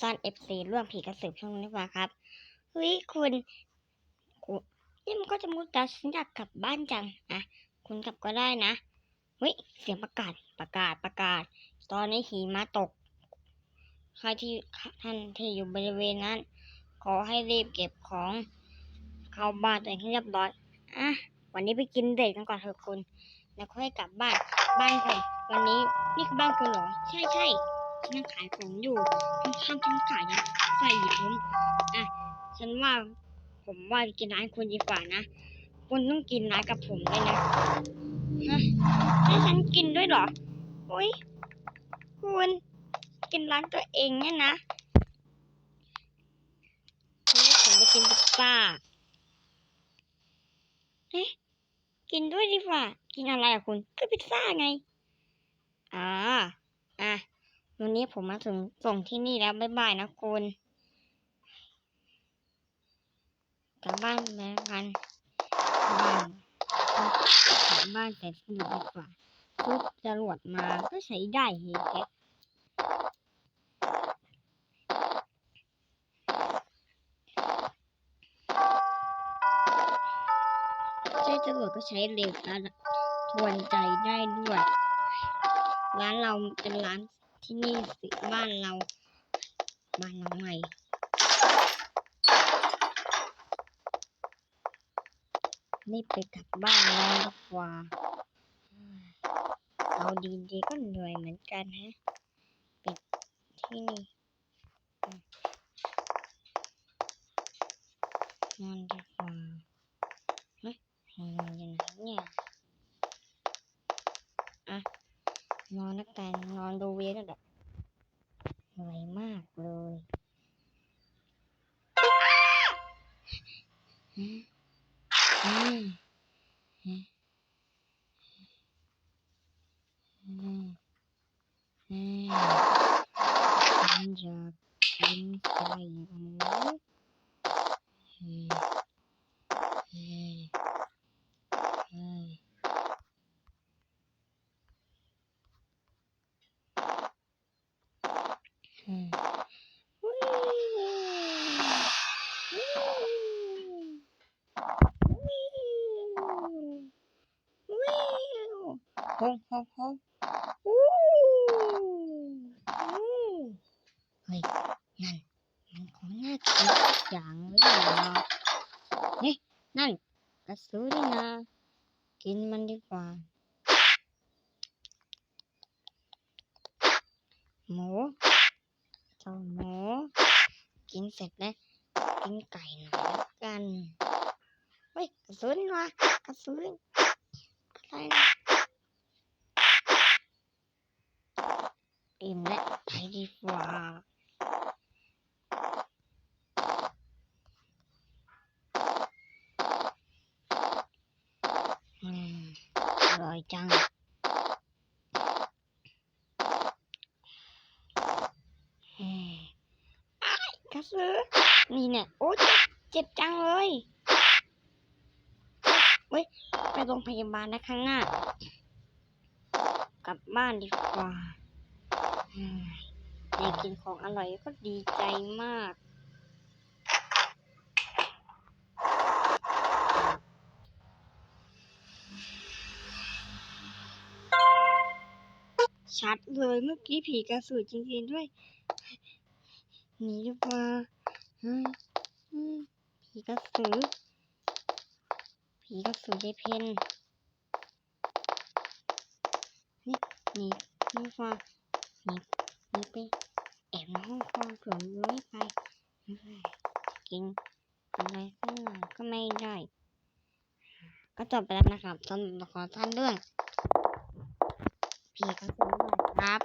ซ่อนเอฟซีร่วมผีกระสือช่องนี้ว่าครับเฮ้ยคุณนี่มันก็จะมุดแต่ฉันอยากกลับบ้านจังอะคุณกลับก็ได้นะเฮ้ยเสียงประกาศประกาศประกาศ ตอนนี้หิมะตกใครที่ท่านที่อยู่บริเวณนั้น ขอให้รีบเก็บของ เข้าบ้านตัวเองให้เรียบร้อยอะวันนี้ไปกินเด็กกันก่อนเถอะคุณแล้วค่อยกลับบ้านบ้านผมวันนี้นี่คือบ้านคุณเหรอ ใช่ใช่ ยังขายของอยู่ทำทำทำขายนะใส่หยิบผมอะฉันว่าผมว่ากินร้านคุณดีกว่านะคุณต้องกินร้านกับผมด้วยนะฮะให้ฉันกินด้วยเหรออุ้ยคุณกินร้านตัวเองเนี่ยนะนี่ผมจะกินพิซซ่าเอ๊ะกินด้วยดีกว่า กินอะไรอะคุณ ก็พิซซ่าไง อ่า อะ วันนี้ผมมาถึงส่งที่นี่แล้ว บ๊ายบายนะคุณกลับบ้านแล้วกันบ้านกลับบ้านแต่สนุกดีกว่าชุดจรวดมาก็ใช้ได้เฮ้ยแกใช้จรวดก็ใช้เร็วและทวนใจได้ด้วย ร้านเราเป็นร้าน ที่นี่สิบ้านเราบ้านเราใหม่นี่ไปกลับบ้านแล้วดีกว่าเอาดีๆก็เหนื่อยเหมือนกันฮะปิดที่นี่นอนดีกว่าเฮ้ยนอนยังไงเนี่ยอะนอนนักแต่นอนดูเวียนั่นแหละ เหนื่อยมากเลยอืมอืมอืมอืมอืมฉันอยากกินไก่หมูอืมอืมอืมอืมวิววิว วิว โฮงโฮงโฮงอู้อู้เฮ้ยนั่นมันของน่ากินอย่างเลยนะเฮ้ยนั่นกระสือนี่นะ กินมันดีกว่า หมูเจ้าหมู กินเสร็จแล้ว กินไก่หน่อยแล้วกัน เฮ้ย กระสือนี่นะกระสืออะไรนะ อิ่มแล้วไปดีกว่าอืมอร่อยจังเฮ้ยอ้กระสือนี่เนี่ย โอ้เจ็บเจ็บจังเลยเฮ้ย ไปโรงพยาบาลนะข้างหน้า กลับบ้านดีกว่า ได้กินของอร่อยก็ดีใจมาก ชัดเลยเมื่อกี้ผีกระสือจริงๆด้วยหนีดีกว่าอืมอืมผีกระสือ ผีกระสือยายเพนนี่หนีดีกว่า มีไปแอบในห้องครัวเผื่อมันไม่ไปไม่ไปกินอะไรสักหน่อยก็ไม่ได้ ก็จบไปแล้วนะครับสำหรับละครท่านเรื่องผีกระสือนะครับ